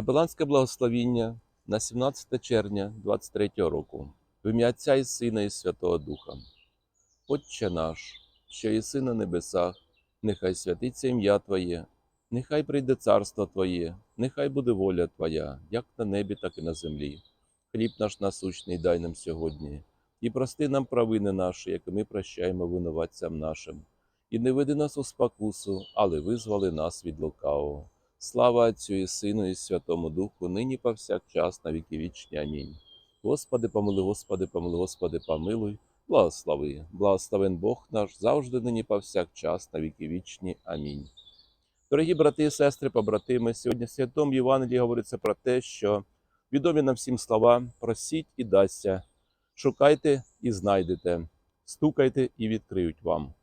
Капеланське благословіння на 17 червня 23 року. В ім'я Отця і Сина і Святого Духа. Отче наш, що єси на небесах, нехай святиться ім'я Твоє, нехай прийде царство Твоє, нехай буде воля Твоя, як на небі, так і на землі. Хліб наш насущний дай нам сьогодні, і прости нам провини наші, як ми прощаємо винуватцям нашим. І не веди нас у спокусу, але визвали нас від лукавого. Слава Отцю і Сину, і Святому Духу, нині повсякчас, на віки вічні. Амінь. Господи, помилуй, Господи, помилуй, Господи, помилуй, благослови. Благословен Бог наш завжди, нині повсякчас, на віки вічні. Амінь. Дорогі брати і сестри, побратими, сьогодні в Святому Євангелії говориться про те, що відомі нам всім слова просіть і дасться, шукайте і знайдете, стукайте і відкриють вам.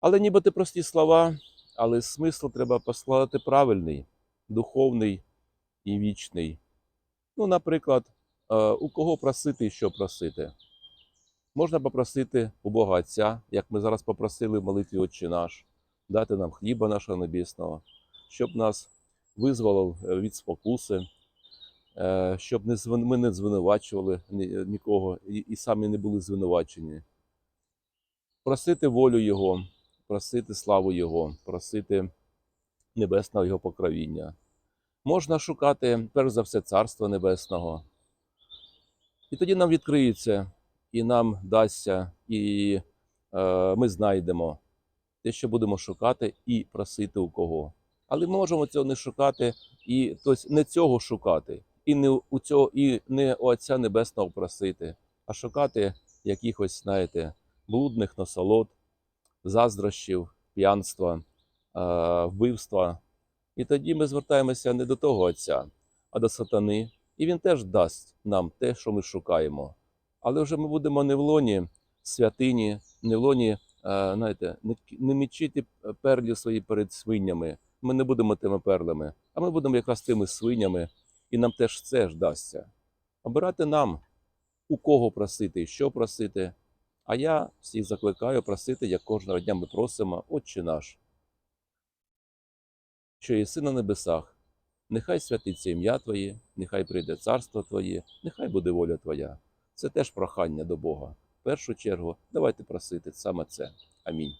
Але нібито прості слова, але смисл треба поскладати правильний, духовний і вічний. Ну, наприклад, е, у кого просити і що просити? Можна попросити у Бога Отця, як ми зараз попросили в молитві Отче наш, дати нам хліба нашого небесного, щоб нас визволив е, від спокуси, е, щоб ми не звинувачували нікого і, і самі не були звинувачені. Просити волю Його, просити славу Його, просити небесного Його покровіння. Можна шукати, перш за все, Царства Небесного. І тоді нам відкриється, і нам дасться, і е, ми знайдемо те, що будемо шукати, і просити у кого. Але ми можемо цього не шукати, і тобто не цього шукати, і не у цього, і не у Отця Небесного просити, а шукати якихось, знаєте, блудних насолод, заздрощів, п'янства, е, вбивства. І тоді ми звертаємося не до того Отця, а до сатани, і він теж дасть нам те, що ми шукаємо. Але вже ми будемо не в лоні святині, не в лоні, е, знаєте, не, мічити перлі свої перед свинями. Ми не будемо тими перлями, а ми будемо якраз тими свинями, і нам теж це ж дасться. Обирати нам, у кого просити що просити. А я всіх закликаю просити, як кожного дня ми просимо, Отче наш, що єси на небесах, нехай святиться ім'я Твоє, нехай прийде царство Твоє, нехай буде воля Твоя. Це теж прохання до Бога. В першу чергу давайте просити саме це. Амінь.